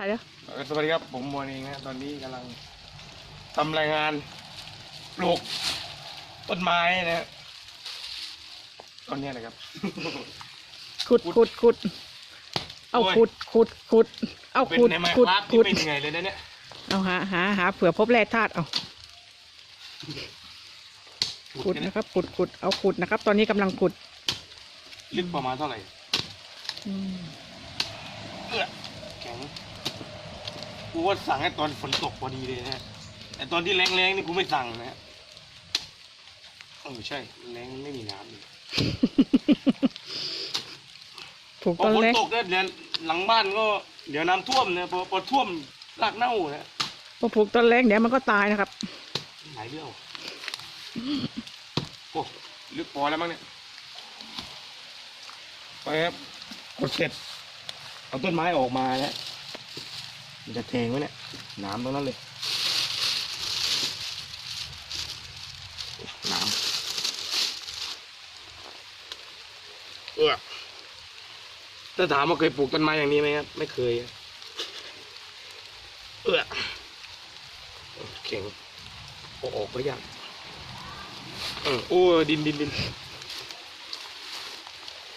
ถ่ายแล้วเอ่อสวัสดีครับผมโมเองนะตอนนี้กำลังทำรายงานปลูกต้นไม้นะฮะต้นเนี้ยนะครับ ขุดขุดขุดเอาโอ้ย ขุดขุดขุดเอาเป็นขุดในไม้ขุดครับขุที่ดเป็นยังไงเลยนะเนี่ยเอาหาหาหาเผื่อพบแร่ธาตุเอาขุขุดดเนี่ยนะครับขุดขุดเอาขุดนะครับ ตอนนี้กำลังขุดลึกประมาณเท่าไหร่อืม เอื้อแข็ง กูว่าสั่งให้ตอนฝนตกพอดีเลยนะฮะแต่ตอนที่แรงๆนี่กูไม่สั่งนะฮะเออใช่แรงไม่มีน้ำเลยถูกพอต้นฝนเล็กตกเนี่ยเดี๋ยวหลังบ้านก็เดี๋ยวน้ำท่วมเนี่ยพอพอท่วมรากเน่านะพอปลูกต้นเล็กเดี๋ยวมันก็ตายนะครับ หลายเรื่องโอ้ลึกพอแล้วมั้งเนี่ยไปครับกดเสร็จเอาต้นไม้ออกมาแล้ว มันจะแทงไว้เนี่ยหน้ำตรงนั้นเลยหน้ำเออถ้าถามว่าเคยปลูกต้นไม้อย่างนี้ไหมครับไม่เคยอะเออเข่งโอ้ออกก็ยากเออโอ้ดินดินดิน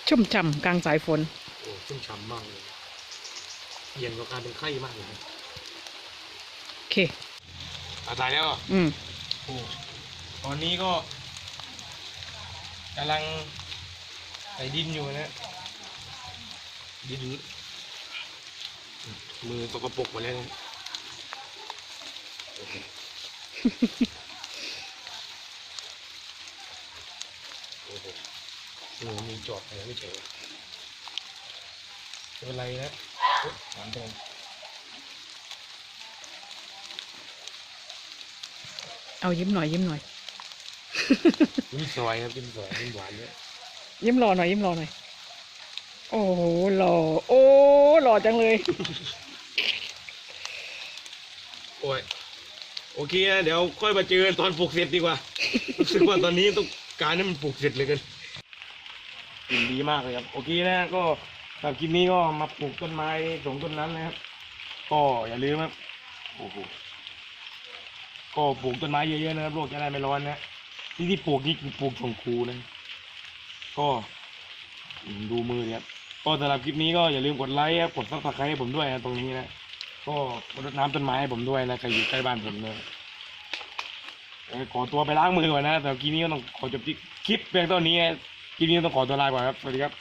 ชุ่มฉ่ำกลางสายฝน โอ้ชุ่มฉ่ำมากเลย เย็นกว่าการเป็นไข้มากเลยโอเคอาตายแล้วอะอืมโอ้ตอนนี้ก็กำลังใส่ดินอยู่นะดินมือตกระปรกหมดแล้วนะโอ้โหโอ้โหมือมีจอบอะไรไม่เจอไม่ เป็นไรนะเฮ้ยหวานแดงเอายิ้มหน่อยยิ้มหน่อย ยิ้มสวยครับยิ้มสวยยิ้มหวานด้วยยิ้มรอหน่อยยิ้มรอหน่อย โอ้โหหล่อโอ้หล่อจังเลย โอ้ยโอเคนะเดี๋ยวค่อยมาเจอกันตอนปลูกเสร็จดีกว่ารู้สึกว่าตอนนี้ต้องการให้มันปลูกเสร็จเลยกันกลิ่นดีมากเลยครับ โอเคนะก็ สำหรับคลิปนี้ก็มาปลูกต้นไม้สองต้นนั้นนะครับ ก็อย่าลืมครับโอ้โหก็ปลูกต้นไม้เยอะๆนะครับโลกจะได้ไม่ร้อนนะที่ที่ปลูกนี่คือปลูกชงครูนะก็ดูมือเนี่ยครับก็สำหรับคลิปนี้ก็อย่าลืมกดไลค์ครับกดซับสไครต์ให้ผมด้วยนะตรงนี้นะก็รดน้ำต้นไม้ให้ผมด้วยนะใครอยู่ใกล้บ้านผมเลยขอตัวไปล้างมือก่อนนะแต่คลิปนี้ก็ต้องขอจบคลิปเพียงเท่านี้คลิปนี้ต้องขอตัวลาก่อนครับสวัสดีครับ